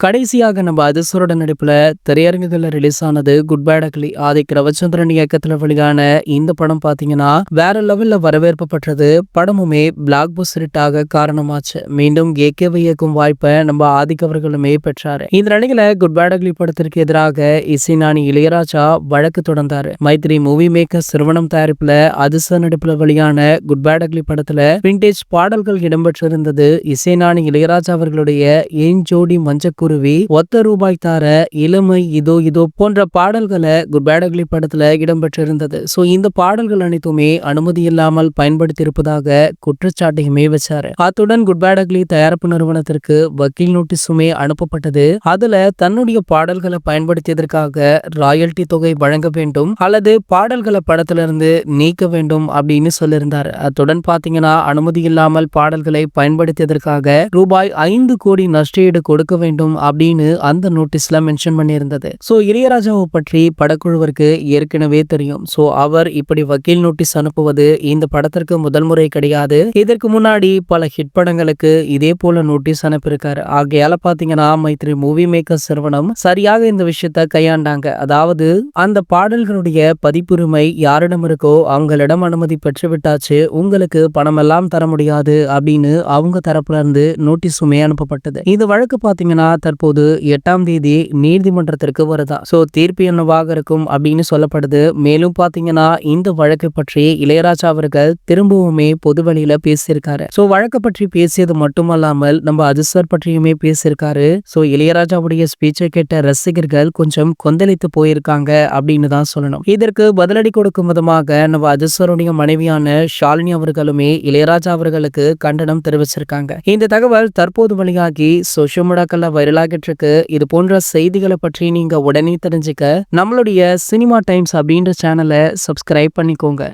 கடைசியாக நம்ம அதிசரோட நடிப்பில் திரையரங்குகளில் ரிலீஸ் ஆனது good bad ugly Adhik Ravichandran இயக்கத்தில் வெளியான இந்த படம் பார்த்தீங்கன்னா வேற லெவலில் வரவேற்பு பெற்றது படமுமே பிளாக் பஸ்டரிட்டாக காரணமாச்சு. மீண்டும் ஏகேவை இயக்கும் வாய்ப்பை நம்ம ஆதிக் அவர்களுமே பெற்றாரு. இந்த நிலையில குட் பை அக்லி படத்திற்கு எதிராக இசைஞானி இளையராஜா வழக்கு தொடர்ந்தாரு. மைத்ரி மூவி மேக்கர் சிறுவனம் தயாரிப்பில் அதிச நடிப்புல வெளியான குட் பை அடக்லி படத்தில் விண்டேஜ் பாடல்கள் இடம்பெற்றிருந்தது இசைஞானி இளையராஜா அவர்களுடைய ஏன் ஜோடி குருவி ஒத்த ரூபாய் தார இளமை இதோ இதோ போன்ற பாடல்களை குட் படத்துல இடம்பெற்றிருந்தது. சோ இந்த பாடல்கள் அனைத்துமே அனுமதி இல்லாமல் பயன்படுத்தியிருப்பதாக குற்றச்சாட்டையுமே வச்சாரு. அத்துடன் குட் தயாரிப்பு நிறுவனத்திற்கு வக்கீல் நோட்டீஸுமே அனுப்பப்பட்டது. அதுல தன்னுடைய பாடல்களை பயன்படுத்தியதற்காக ராயல்டி தொகை வழங்க வேண்டும் அல்லது பாடல்களை படத்திலிருந்து நீக்க வேண்டும் அப்படின்னு சொல்லியிருந்தார். அத்துடன் பாத்தீங்கன்னா அனுமதி இல்லாமல் பாடல்களை பயன்படுத்தியதற்காக ரூபாய் ஐந்து கோடி நஷ்டஈடு கொடுக்க வேண்டும் அப்படின்னு அந்த நோட்டீஸ்ல மென்ஷன் பண்ணியிருந்தது. ஸோ இளையராஜாவை பற்றி படக்குழுவிற்கு ஏற்கனவே தெரியும். ஸோ அவர் இப்படி வக்கீல் நோட்டீஸ் அனுப்புவது இந்த படத்திற்கு முதல் முறை கிடையாது. இதற்கு முன்னாடி பல ஹிட் படங்களுக்கு இதே போல நோட்டீஸ் அனுப்பியிருக்காரு. ஆகையால பாத்தீங்கன்னா மைத்ரி மூவி மேக்கர் நிறுவனம் சரியாக இந்த விஷயத்த கையாண்டாங்க. அதாவது அந்த பாடல்களுடைய பதிப்புரிமை யாரிடம் இருக்கோ அவங்களிடம் அனுமதி பெற்று விட்டாச்சு உங்களுக்கு பணம் எல்லாம் தர முடியாது அப்படின்னு அவங்க தரப்புல இருந்து நோட்டீஸுமே அனுப்பப்பட்டது. இந்த வழக்கு பாத்தீங்கன்னா தற்போது எட்டாம் தேதி நீதிமன்றத்திற்கு வருதா? ஸோ தீர்ப்பு என்னவாக இருக்கும் அப்படின்னு சொல்லப்படுது. மேலும் பார்த்தீங்கன்னா இந்த வழக்கு பற்றி இளையராஜா அவர்கள் திரும்பவுமே பொது வழியில பேசியிருக்காரு. ஸோ வழக்கு பற்றி பேசியது மட்டுமல்லாமல் நம்ம அஜிஸ்வர் பற்றியுமே பேசியிருக்காரு. ஸோ இளையராஜாவுடைய ஸ்பீச்சை கேட்ட ரசிகர்கள் கொஞ்சம் கொந்தளித்து போயிருக்காங்க அப்படின்னு தான் சொல்லணும். இதற்கு பதிலடி கொடுக்கும் விதமாக நம்ம அஜிஸ்வருடைய மனைவியான ஷாலினி அவர்களுமே இளையராஜா அவர்களுக்கு கண்டனம் தெரிவிச்சிருக்காங்க. இந்த தகவல் தற்போது வழியாகி சோஷியல் மீடியாக்கள்ல வைரலாகிட்டு இருக்கு இது போன்ற செய்திகளை பற்றி நீங்க உடனே தெரிஞ்சுக்க நம்மளுடைய சினிமா டைம்ஸ் அப்படின்ற சேனலை சப்ஸ்கிரைப் பண்ணிக்கோங்க.